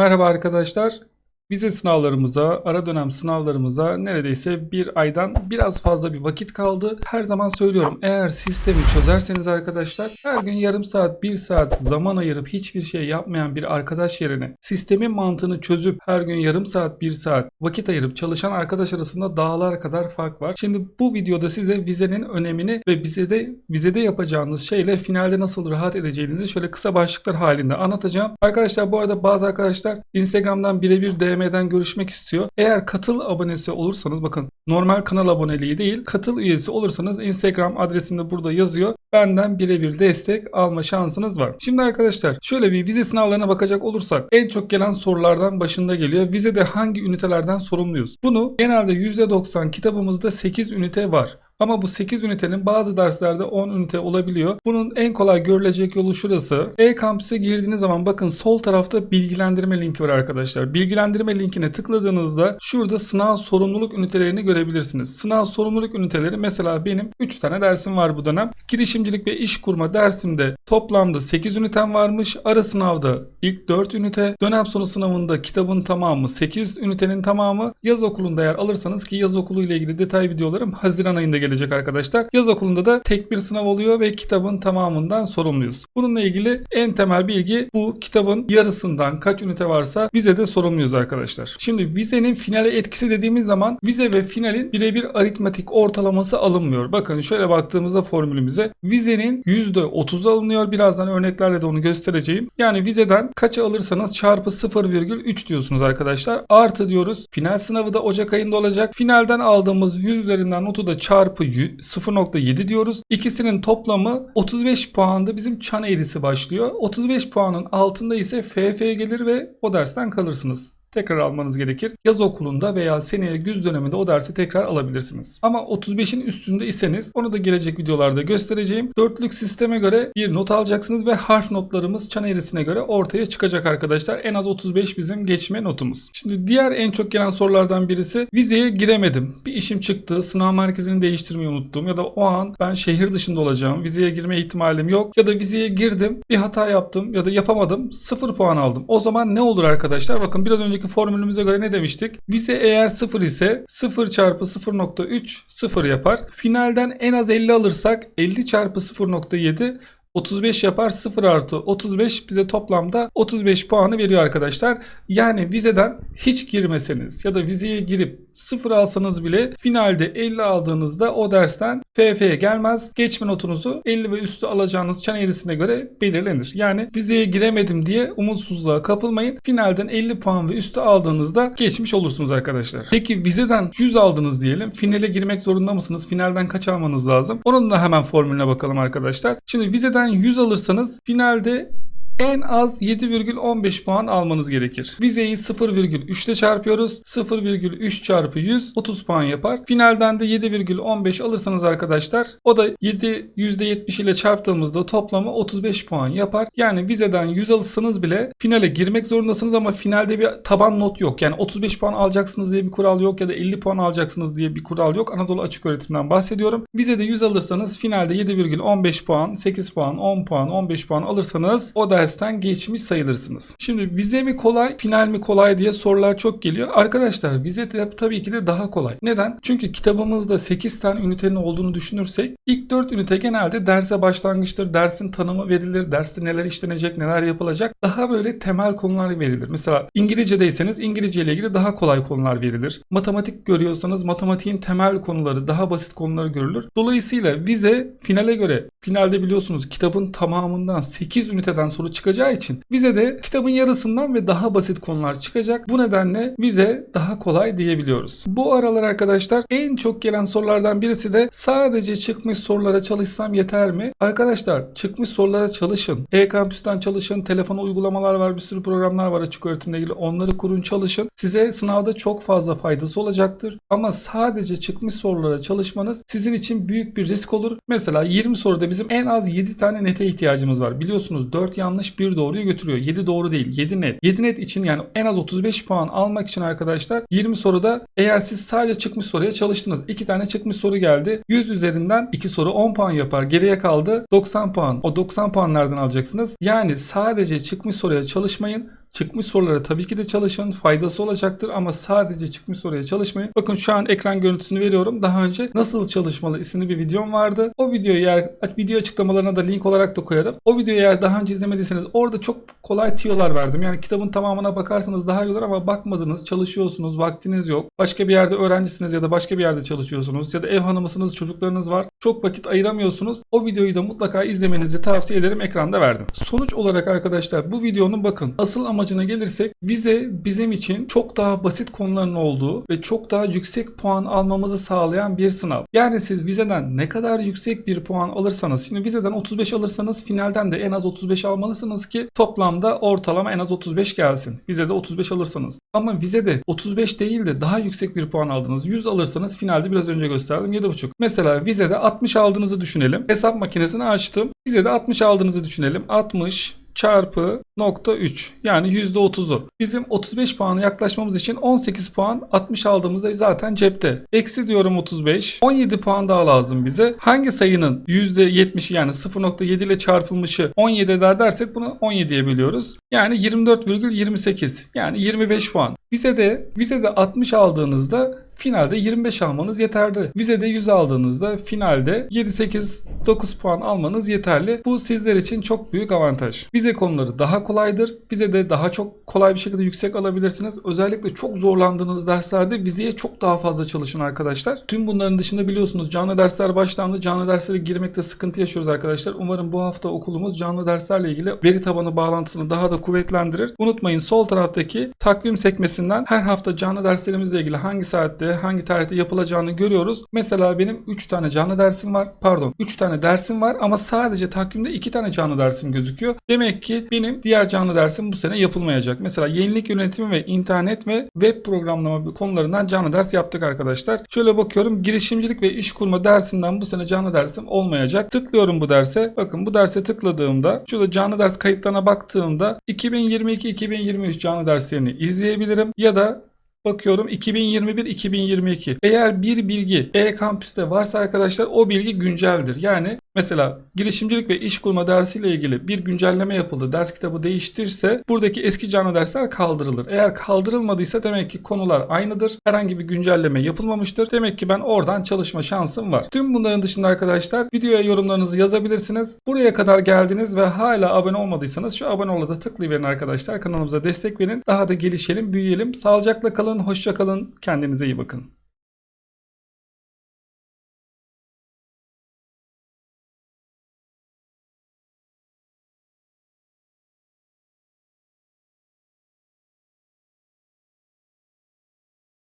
Merhaba arkadaşlar. Vize sınavlarımıza, ara dönem sınavlarımıza neredeyse bir aydan biraz fazla bir vakit kaldı. Her zaman söylüyorum eğer sistemi çözerseniz arkadaşlar her gün yarım saat, bir saat zaman ayırıp hiçbir şey yapmayan bir arkadaş yerine sistemin mantığını çözüp her gün yarım saat, bir saat vakit ayırıp çalışan arkadaş arasında dağlar kadar fark var. Şimdi bu videoda size vizenin önemini ve vizede, vizede yapacağınız şeyle finalde nasıl rahat edeceğinizi şöyle kısa başlıklar halinde anlatacağım. Arkadaşlar bu arada bazı arkadaşlar Instagram'dan birebir DM'den görüşmek istiyor. Eğer katıl abonesi olursanız bakın normal kanal aboneliği değil katıl üyesi olursanız Instagram adresim de burada yazıyor. Benden birebir destek alma şansınız var. Şimdi arkadaşlar şöyle bir vize sınavlarına bakacak olursak en çok gelen sorulardan başında geliyor. Vizede hangi ünitelerden sorumluyuz? Bunu genelde %90 kitabımızda 8 ünite var. Ama bu 8 ünitenin bazı derslerde 10 ünite olabiliyor. Bunun en kolay görülecek yolu şurası. E-Kampüs'e girdiğiniz zaman bakın sol tarafta bilgilendirme linki var arkadaşlar. Bilgilendirme linkine tıkladığınızda şurada sınav sorumluluk ünitelerini görebilirsiniz. Sınav sorumluluk üniteleri mesela benim 3 tane dersim var bu dönem. Girişimcilik ve iş kurma dersimde toplamda 8 ünitem varmış. Ara sınavda ilk 4 ünite. Dönem sonu sınavında kitabın tamamı 8 ünitenin tamamı. Yaz okulunda eğer alırsanız ki yaz okulu ile ilgili detay videolarım Haziran ayında gelecek arkadaşlar. Yaz okulunda da tek bir sınav oluyor ve kitabın tamamından sorumluyuz. Bununla ilgili en temel bilgi bu kitabın yarısından kaç ünite varsa vizede sorumluyuz arkadaşlar. Şimdi vizenin finale etkisi dediğimiz zaman vize ve finalin birebir aritmetik ortalaması alınmıyor. Bakın şöyle baktığımızda formülümüze vizenin %30 alınıyor. Birazdan örneklerle de onu göstereceğim. Yani vizeden kaça alırsanız çarpı 0,3 diyorsunuz arkadaşlar. Artı diyoruz. Final sınavı da Ocak ayında olacak. Finalden aldığımız 100 üzerinden notu da çarpı 0.7 diyoruz. İkisinin toplamı 35 puanda bizim çan eğrisi başlıyor. 35 puanın altında ise FF gelir ve o dersten kalırsınız tekrar almanız gerekir. Yaz okulunda veya seneye güz döneminde o dersi tekrar alabilirsiniz. Ama 35'in üstünde iseniz onu da gelecek videolarda göstereceğim. Dörtlük sisteme göre bir not alacaksınız ve harf notlarımız çan eğrisine göre ortaya çıkacak arkadaşlar. En az 35 bizim geçme notumuz. Şimdi diğer en çok gelen sorulardan birisi vizeye giremedim. Bir işim çıktı. Sınav merkezini değiştirmeyi unuttum ya da o an ben şehir dışında olacağım. Vizeye girme ihtimalim yok ya da vizeye girdim bir hata yaptım ya da yapamadım 0 puan aldım. O zaman ne olur arkadaşlar? Bakın biraz önce önceki formülümüze göre ne demiştik? Vize eğer 0 ise 0 çarpı 0.3 0 yapar. Finalden en az 50 alırsak 50 çarpı 0.7 35 yapar 0 artı 35 bize toplamda 35 puanı veriyor arkadaşlar. Yani vizeden hiç girmeseniz ya da vizeye girip 0 alsanız bile finalde 50 aldığınızda o dersten FF'ye gelmez. Geçme notunuzu 50 ve üstü alacağınız çan eğrisine göre belirlenir. Yani vizeye giremedim diye umutsuzluğa kapılmayın. Finalden 50 puan ve üstü aldığınızda geçmiş olursunuz arkadaşlar. Peki vizeden 100 aldınız diyelim. Finale girmek zorunda mısınız? Finalden kaç almanız lazım? Onun da hemen formülüne bakalım arkadaşlar. Şimdi vizeden 100 alırsanız finalde en az 7,15 puan almanız gerekir. Vizeyi 0,3 ile çarpıyoruz. 0,3 çarpı 100 30 puan yapar. Finalden de 7,15 alırsanız arkadaşlar o da 7 %70 ile çarptığımızda toplamı 35 puan yapar. Yani vizeden 100 alırsanız bile finale girmek zorundasınız ama finalde bir taban not yok. Yani 35 puan alacaksınız diye bir kural yok ya da 50 puan alacaksınız diye bir kural yok. Anadolu Açık Öğretim'den bahsediyorum. Vizede 100 alırsanız finalde 7,15 puan, 8 puan, 10 puan, 15 puan alırsanız o dersten geçmiş sayılırsınız. Şimdi vize mi kolay, final mi kolay diye sorular çok geliyor. Arkadaşlar vize de tabii ki de daha kolay. Neden? Çünkü kitabımızda 8 tane ünitenin olduğunu düşünürsek ilk 4 ünite genelde derse başlangıçtır. Dersin tanımı verilir. Derste neler işlenecek, neler yapılacak. Daha böyle temel konular verilir. Mesela İngilizcedeyseniz İngilizce ile ilgili daha kolay konular verilir. Matematik görüyorsanız matematiğin temel konuları, daha basit konuları görülür. Dolayısıyla vize finale göre finalde biliyorsunuz kitabın tamamından 8 üniteden soru çıkacağı için vize de kitabın yarısından ve daha basit konular çıkacak. Bu nedenle vize daha kolay diyebiliyoruz. Bu aralar arkadaşlar en çok gelen sorulardan birisi de sadece çıkmış sorulara çalışsam yeter mi? Arkadaşlar çıkmış sorulara çalışın. E-Kampüs'ten çalışın. Telefona uygulamalar var. Bir sürü programlar var açık öğretimle ilgili. Onları kurun çalışın. Size sınavda çok fazla faydası olacaktır. Ama sadece çıkmış sorulara çalışmanız sizin için büyük bir risk olur. Mesela 20 soruda bizim en az 7 tane nete ihtiyacımız var. Biliyorsunuz 4 yanlış 1 doğruyu götürüyor. 7 doğru değil 7 net. 7 net için yani en az 35 puan almak için arkadaşlar 20 soruda eğer siz sadece çıkmış soruya çalıştınız. 2 tane çıkmış soru geldi. 100 üzerinden 2 soru 10 puan yapar. Geriye kaldı 90 puan. O 90 puan nereden alacaksınız? Yani sadece çıkmış soruya çalışmayın. Çıkmış sorulara tabii ki de çalışın. Faydası olacaktır ama sadece çıkmış soruya çalışmayın. Bakın şu an ekran görüntüsünü veriyorum. Daha önce nasıl çalışmalı isimli bir videom vardı. O videoyu eğer video açıklamalarına da link olarak da koyarım. O videoyu eğer daha önce izlemediyseniz orada çok kolay tiyolar verdim. Yani kitabın tamamına bakarsanız daha iyi olur ama bakmadınız, çalışıyorsunuz, vaktiniz yok. Başka bir yerde öğrencisiniz ya da başka bir yerde çalışıyorsunuz ya da ev hanımısınız, çocuklarınız var. Çok vakit ayıramıyorsunuz. O videoyu da mutlaka izlemenizi tavsiye ederim. Ekranda verdim. Sonuç olarak arkadaşlar bu videonun bakın asıl amacına gelirsek bize bizim için çok daha basit konuların olduğu ve çok daha yüksek puan almamızı sağlayan bir sınav. Yani siz vizeden ne kadar yüksek bir puan alırsanız şimdi vizeden 35 alırsanız finalden de en az 35 almalısınız ki toplamda ortalama en az 35 gelsin. Vizede 35 alırsanız. Ama vizede 35 değil de daha yüksek bir puan aldınız. 100 alırsanız finalde biraz önce gösterdim 7,5. Mesela vizede 60 aldığınızı düşünelim. Hesap makinesini açtım. Vizede 60 aldığınızı düşünelim. 60 çarpı nokta 3 yani %30'u. Bizim 35 puana yaklaşmamız için 18 puan 60 aldığımızda zaten cepte. Eksi diyorum 35. 17 puan daha lazım bize. Hangi sayının %70'i yani 0.7 ile çarpılmışı 17 eder dersek bunu 17'ye bölüyoruz. Yani 24,28 yani 25 puan. Vizede vizede 60 aldığınızda finalde 25 almanız yeterli. Vizede 100 aldığınızda finalde 7 8 9 puan almanız yeterli. Bu sizler için çok büyük avantaj. Vize konuları daha kolaydır. Vizede daha çok kolay bir şekilde yüksek alabilirsiniz. Özellikle çok zorlandığınız derslerde vizeye çok daha fazla çalışın arkadaşlar. Tüm bunların dışında biliyorsunuz canlı dersler başlandı. Canlı derslere girmekte sıkıntı yaşıyoruz arkadaşlar. Umarım bu hafta okulumuz canlı derslerle ilgili veri tabanı bağlantısını daha da kuvvetlendirir. Unutmayın sol taraftaki takvim sekmesinden her hafta canlı derslerimizle ilgili hangi saatte, hangi tarihte yapılacağını görüyoruz. Mesela benim 3 tane canlı dersim var. Pardon 3 tane dersim var ama sadece takvimde 2 tane canlı dersim gözüküyor. Demek ki benim diğer canlı dersim bu sene yapılmayacak. Mesela yenilik yönetimi ve internet ve web programlama konularından canlı ders yaptık arkadaşlar. Şöyle bakıyorum girişimcilik ve iş kurma dersinden bu sene canlı dersim olmayacak. Tıklıyorum bu derse. Bakın bu derse tıkladığımda şurada canlı ders kayıtlarına baktığımda 2022-2023 canlı derslerini izleyebilirim ya da Bakıyorum 2021-2022. Eğer bir bilgi e-kampüste varsa arkadaşlar o bilgi günceldir. Yani mesela girişimcilik ve iş kurma dersiyle ilgili bir güncelleme yapıldı. Ders kitabı değiştirse buradaki eski canlı dersler kaldırılır. Eğer kaldırılmadıysa demek ki konular aynıdır. Herhangi bir güncelleme yapılmamıştır. Demek ki ben oradan çalışma şansım var. Tüm bunların dışında arkadaşlar videoya yorumlarınızı yazabilirsiniz. Buraya kadar geldiniz ve hala abone olmadıysanız şu abone ol'a da tıklayıverin arkadaşlar. Kanalımıza destek verin. Daha da gelişelim, büyüyelim. Sağlıcakla kalın, hoşça kalın. Kendinize iyi bakın.